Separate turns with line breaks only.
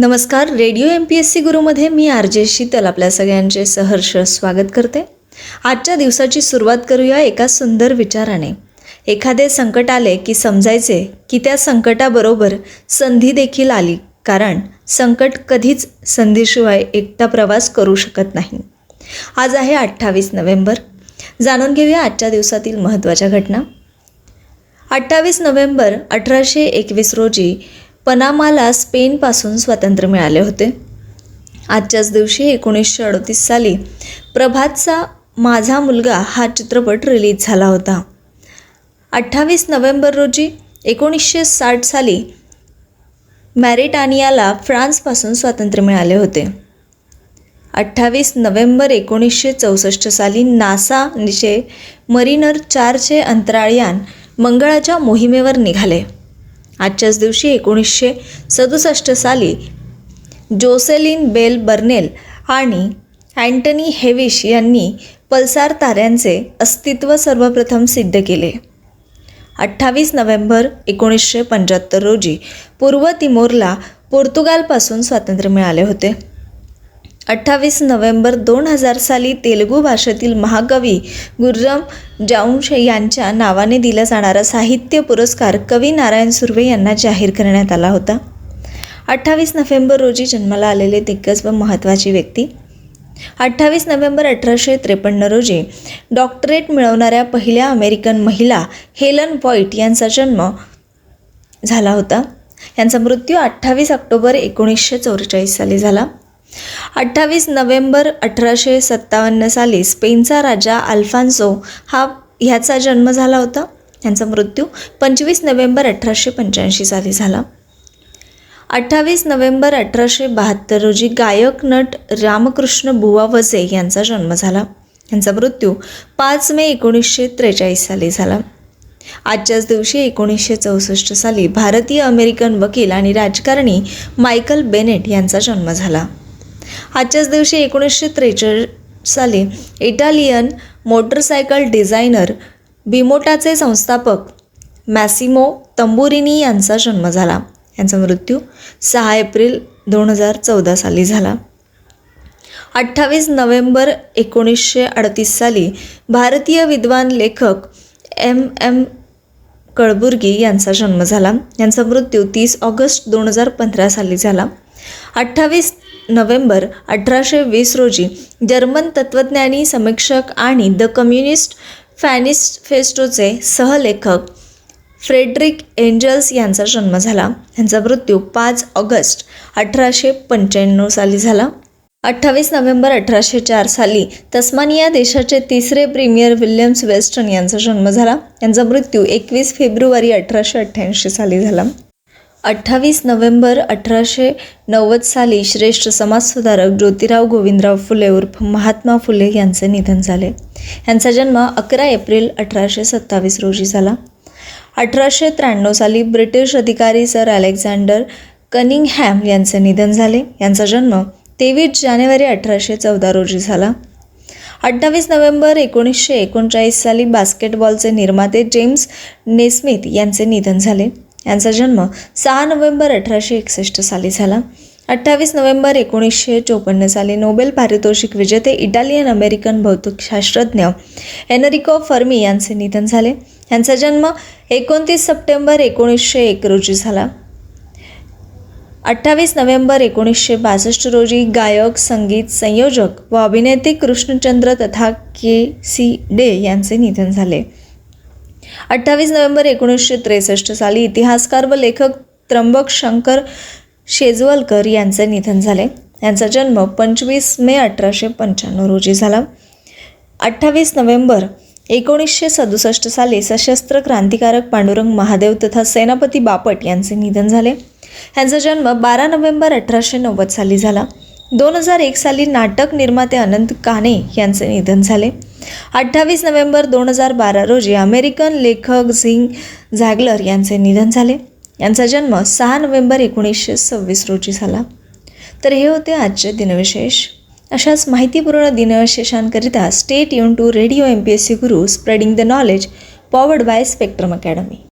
नमस्कार radio M P S C गुरुमध्ये मी R J Sheetal आपल्या सगळ्यांचे सहर्ष स्वागत करते. आजच्या दिवसाची सुरुवात करूया एका सुंदर विचाराने. एखादे संकट आले की समजायचे की त्या संकटाबरोबर संधी देखील आली कारण संकट कधीच संधीशिवाय एकटा प्रवास करू शकत नाही. आज आहे अठ्ठावीस नोव्हेंबर. जाणून घेऊया आजच्या दिवसातील महत्त्वाच्या घटना. अठ्ठावीस नोव्हेंबर अठराशे एकवीस रोजी पनामाला स्पेनपासून स्वातंत्र्य मिळाले होते. आजच्याच दिवशी एकोणीसशे अडतीस साली प्रभातचा माझा मुलगा हा चित्रपट रिलीज झाला होता. अठ्ठावीस नोव्हेंबर रोजी एकोणीसशे साठ साली मॅरिटानियाला फ्रान्सपासून स्वातंत्र्य मिळाले होते. अठ्ठावीस नोव्हेंबर एकोणीसशे चौसष्ट साली नासाचे मरिनर चारचे अंतराळयान मंगळाच्या मोहिमेवर निघाले. आजच्याच दिवशी एकोणीसशे सदुसष्ट साली जोसेलिन बेल बर्नेल आणि अँटनी हेविश यांनी पल्सार ताऱ्यांचे अस्तित्व सर्वप्रथम सिद्ध केले. अठ्ठावीस नोव्हेंबर एकोणीसशे पंच्याहत्तर रोजी पूर्व तिमोरला पोर्तुगालपासून स्वातंत्र्य मिळाले होते. अठ्ठावीस नोव्हेंबर दोन हजार साली तेलुगू भाषेतील महाकवी गुर्रम जाऊंश यांच्या नावाने दिला जाणारा साहित्य पुरस्कार कवी नारायण सुर्वे यांना जाहीर करण्यात आला होता. अठ्ठावीस नोव्हेंबर रोजी जन्माला आलेले दिग्गज व महत्त्वाची व्यक्ती. अठ्ठावीस नोव्हेंबर अठराशे त्रेपन्न रोजी डॉक्टरेट मिळवणाऱ्या पहिल्या अमेरिकन महिला हेलन व्हाईट यांचा जन्म झाला होता. यांचा मृत्यू अठ्ठावीस ऑक्टोबर एकोणीसशे चौवेचाळीस साली झाला. अठ्ठावीस नोव्हेंबर अठराशे सत्तावन्न साली स्पेनचा राजा अल्फान्सो हा ह्याचा जन्म झाला होता. यांचा मृत्यू पंचवीस नोव्हेंबर अठराशे पंच्याऐंशी साली झाला. अठ्ठावीस नोव्हेंबर अठराशे बहात्तर रोजी गायक नट रामकृष्ण बुवा वजे यांचा जन्म झाला. यांचा मृत्यू पाच मे एकोणीसशे त्रेचाळीस साली झाला. आजच्याच दिवशी एकोणीसशे चौसष्ट साली भारतीय अमेरिकन वकील आणि राजकारणी मायकल बेनेट यांचा जन्म झाला. आजच्याच दिवशी एकोणीसशे त्रेचाळीस साली इटालियन मोटरसायकल डिझायनर बिमोटाचे संस्थापक मॅसिमो तंबुरिनी यांचा जन्म झाला. यांचा मृत्यू सहा एप्रिल दोन हजार चौदा साली झाला. अठ्ठावीस नोव्हेंबर एकोणीसशे अडतीस साली भारतीय विद्वान लेखक एम एम कळबुर्गी यांचा जन्म झाला. यांचा मृत्यू तीस ऑगस्ट दोन हजार पंधरा साली झाला. अठ्ठावीस नोव्हेंबर अठराशे वीस रोजी जर्मन तत्त्वज्ञानी समीक्षक आणि द कम्युनिस्ट फॅनिस्ट फेस्टोचे सहलेखक फ्रेडरिक एंजल्स यांचा जन्म झाला. यांचा मृत्यू पाच ऑगस्ट अठराशे पंच्याण्णव साली झाला. अठ्ठावीस नोव्हेंबर अठराशे चार साली तस्मानिया देशाचे तिसरे प्रीमियर विल्यम्स वेस्टन यांचा जन्म झाला. यांचा मृत्यू एकवीस फेब्रुवारी अठराशे अठ्ठ्याऐंशी साली झाला. अठ्ठावीस नोव्हेंबर अठराशे नव्वद साली श्रेष्ठ समाजसुधारक ज्योतिराव गोविंदराव फुले उर्फ महात्मा फुले यांचे निधन झाले. यांचा जन्म अकरा एप्रिल अठराशे सत्तावीस रोजी झाला. अठराशे त्र्याण्णव साली ब्रिटिश अधिकारी सर अलेक्झांडर कनिंगहॅम यांचे निधन झाले. यांचा जन्म तेवीस जानेवारी अठराशे चौदा रोजी झाला. अठ्ठावीस नोव्हेंबर एकोणीसशे एकोणचाळीस साली बास्केटबॉलचे निर्माते जेम्स नेस्मिथ यांचे निधन झाले. यांचा जन्म सहा नोव्हेंबर अठराशे एकसष्ट साली झाला. अठ्ठावीस नोव्हेंबर एकोणीसशे चोपन्न साली नोबेल पारितोषिक विजेते इटालियन अमेरिकन भौतिकशास्त्रज्ञ एनरिको फर्मी यांचे निधन झाले. यांचा जन्म एकोणतीस सप्टेंबर एकोणीसशे एक रोजी झाला. अठ्ठावीस नोव्हेंबर एकोणीसशे बासष्ट रोजी गायक संगीत संयोजक व अभिनेते कृष्णचंद्र तथा के सी डे यांचे निधन झाले. अठ्ठावीस नोव्हेंबर एकोणीसशे त्रेसष्ट साली इतिहासकार व लेखक त्र्यंबक शंकर शेजवलकर यांचे निधन झाले. यांचा जन्म पंचवीस मे अठराशे पंच्याण्णव रोजी झाला. अठ्ठावीस नोव्हेंबर एकोणीसशे सदुसष्ट साली सशस्त्र क्रांतिकारक पांडुरंग महादेव तथा सेनापती बापट यांचे निधन झाले. यांचा जन्म बारा नोव्हेंबर अठराशे नव्वद साली झाला. दोन हजार एक साली नाटक निर्माते अनंत काने यांचे निधन झाले. अठ्ठावीस नोव्हेंबर दोन हजार बारा रोजी अमेरिकन लेखक झिंग झॅगलर यांचे निधन झाले. यांचा जन्म सहा नोव्हेंबर एकोणीसशे सव्वीस रोजी झाला. तर हे होते आजचे दिनविशेष. अशाच माहितीपूर्ण दिनविशेषांकरिता stay युन to radio M P S C Guru spreading the knowledge powered by Spectrum Academy.